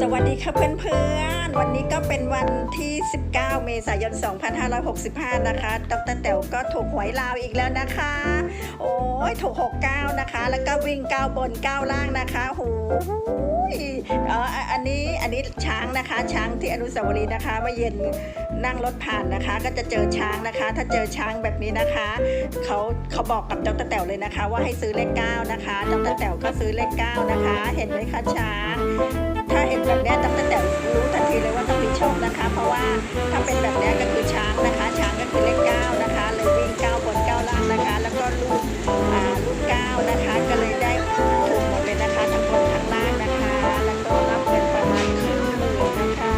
สวัสดีค่ะเพื่อนๆ วันนี้ก็เป็นวันที่ 19 เมษายน 2565 นะคะ ดรแต๋วก็ถูกหวยลาวอีกแล้วนะคะ โอ้ยถูก 69 นะคะ แล้วก็วิ่ง 9 บน 9 ล่างนะคะโอ้ยเอออะอันนี้ อันนี้ช้างนะคะ ช้างที่อนุสาวรีย์นะคะเมื่อเย็นนั่งรถผ่านนะคะ ก็จะเจอช้างนะคะ ถ้าเจอช้างแบบนี้นะคะ เขาเขาบอกกับดรแต๋วเลยนะคะ ว่าให้ซื้อเลข 9 นะคะดรแต๋วก็ซื้อเลข 9 นะคะ เห็นไหมคะช้าง แบบนี้ยดรแต๋วรู้ทันทีเลยว่าต้องมีโชคนะคะ เพราะว่าถ้าเป็นแบบนี้ก็คือช้างนะคะ ช้างก็คือเลขเก้านะคะ เลยวิ่งเก้าบนเก้าล่างนะคะ แล้วก็ลูกอ่าลูกเก้านะคะ ก็เลยได้ถูกหมดเลยนะคะทั้งบนทั้งล่างนะคะ แล้วก็รับเงินประมาณครึ่งหมื่นนะคะ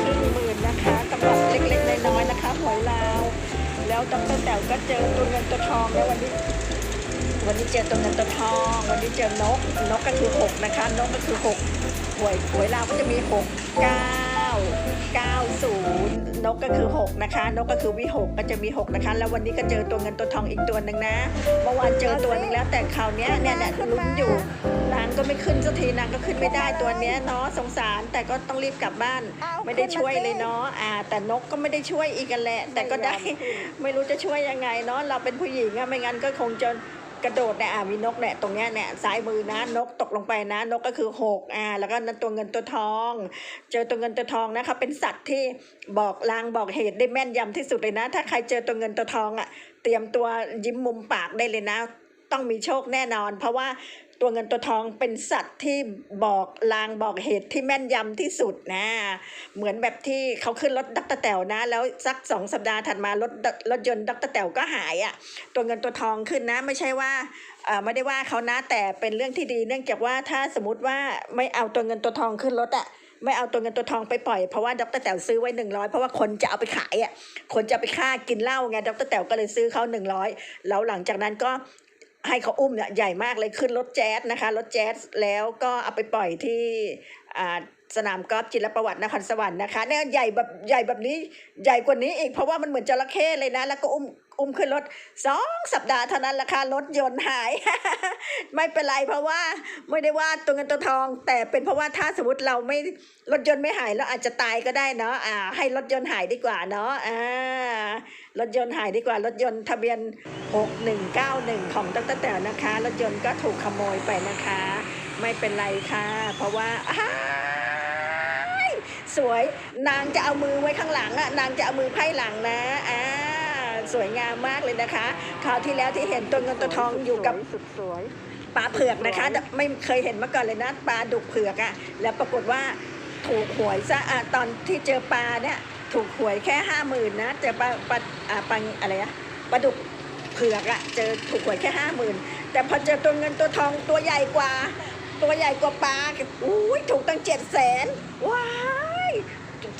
ครึ่งหมื่นนะคะสำหรับเล็กๆน้อยๆนะคะหวยลาว แล้วดรแต๋วก็เจอตัวเงินตัวทองแล้ววันนี้ วันนี้เจอตัวเงินตัวทอง วันนี้เจอนก นกก็คือ6นะคะ นกก็คือ6หวยหวยลาวก็จะมี6 9 90นกก็คือ 6 นะคะ นกก็คือวิหกก็จะมี 6 นะคะ แล้ววันนี้ก็เจอตัวเงินตัวทองอีกตัวหนึ่งนะเมื่อวานเจอตัวหนึงแล้วแต่คราวเนี้ยเนี่ยเนี่ยลุ้นอยู่นางก็ไม่ขึ้นสักทีนางก็ขึ้นไม่ได้ตัวเนี้ยเนาะสงสารแต่ก็ต้องรีบกลับบ้าน ไม่ได้ช่วยเลยเนาะอ่า แต่นกก็ไม่ได้ช่วยอีกกันแหละ แต่ก็ได้ไม่รู้จะช่วยยังไงเนาะเราเป็นผู้หญิงอะไม่งั้นก็คงจะ กระโดดเนี่ยอะมีนกเนี่ยตรงเนี้ยเนี่ยซ้ายมือนะนกตกลงไปนะนกก็คือหกอ่าแล้วก็นั่นตัวเงินตัวทอง เจอตัวเงินตัวทองนะคะเป็นสัตว์ที่บอกลางบอกเหตุได้แม่นยำที่สุดเลยนะ ถ้าใครเจอตัวเงินตัวทองอะเตรียมตัวยิ้มมุมปากได้เลยนะ ต้องมีโชคแน่นอน เพราะว่าตัวเงินตัวทองเป็นสัตว์ที่บอกลางบอกเหตุที่แม่นยำที่สุดนะ เหมือนแบบที่เขาขึ้นรถดักตะแต๋วนะ แล้วสักสองสัปดาห์ถัดมารถรถยนต์ดักตะแต๋วก็หายอะ่ะตัวเงินตัวทองขึ้นนะ ไม่ใช่ว่าไม่ได้ว่าเขานะแต่เป็นเรื่องที่ดี เนื่องจากว่าถ้าสมมติว่าไม่เอาตัวเงินตัวทองขึ้นรถอะไม่เอาตัวเงินตัวทองไปปล่อยเพราะว่าดรแต๋วซื้อไว้หนึ่งร้อยเพราะว่าคนจะเอาไปขายอะคนจะไปฆ่ากินเหล้าไงดรแต๋วก็เลยซื้อเขาหนึ่งร้อยแล้วหลังจากนั้นก็ ให้เขาอุ้มเนี่ยใหญ่มากเลยขึ้นรถแจ๊สนะคะรถแจ๊สแล้วก็เอาไปปล่อยที่สนามกอล์ฟจิรประวัตินครสวรรค์นะคะเนี่ยใหญ่แบบใหญ่แบบนี้ใหญ่กว่านี้อีกเพราะว่ามันเหมือนจระเข้เลยนะ แล้วก็อุ้ม อุ้มขึ้นรถสองสัปดาห์เท่านั้นราคารถยนต์หาย ไม่เป็นไรเพราะว่าไม่ได้ว่าตัวเงินตัวทอง แต่เป็นเพราะว่าถ้าสมมติเราไม่รถยนต์ไม่หายเราอาจจะตายก็ได้เนาะอ่า ให้รถยนต์หายดีกว่าเนาะอ่ารถยนต์หายดีกว่ารถยนต์ทะเบียน 6191 ของตั้งแต่นะคะ รถยนต์ก็ถูกขโมยไปนะคะ ไม่เป็นไรค่ะ เพราะว่าสวยนางจะเอามือไว้ข้างหลังอะนางจะเอามือไพ่หลังนะอ่า สวยงามมากเลยนะคะคราวที่แล้วที่เห็นตัวเงินตัวทองอยู่กับสุดสวยปลาเผือกนะคะแต่ไม่เคยเห็นมาก่อนเลยนะปลาดุกเผือกอะแล้วปรากฏว่าถูกหวยซะอะตอนที่เจอปลาเนี่ยถูกหวยแค่ห้าหมื่นนะเจอปลาปลาอ่าปลาอะไรอะปลาดุกเผือกอะเจอถูกหวยแค่ห้าหมื่นแต่พอเจอตัวเงินตัวทองตัวใหญ่กว่า ตัวใหญ่กว่าปลาอุ้ยถูกตั้งเจ็ดแสนว้าย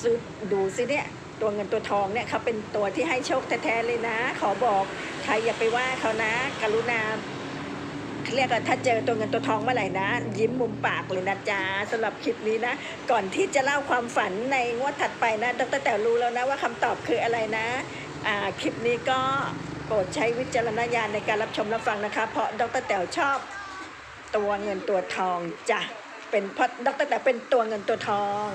ซื้อดูสิเนี่ย ตัวเงินตัวทองเนี่ยเขาเป็นตัวที่ให้โชคแท้ๆเลยนะ ขอบอกใครอย่าไปว่าเขานะ กรุณาเรียกว่าถ้าเจอตัวเงินตัวทองเมื่อไหร่นะ ยิ้มมุมปากเลยนะจ๊ะสำหรับคลิปนี้นะ ก่อนที่จะเล่าความฝันในงวดถัดไปนะดรแต่รู้แล้วนะว่าคำตอบคืออะไรนะอ่าคลิปนี้ก็โปรดใช้วิจารณญาณในการรับชมรับฟังนะคะ เพราะดรแต๋วชอบ ตัวเงินตัวทองจ้ะเป็นเพราะดรแต่เป็นตัวเงินตัวทอง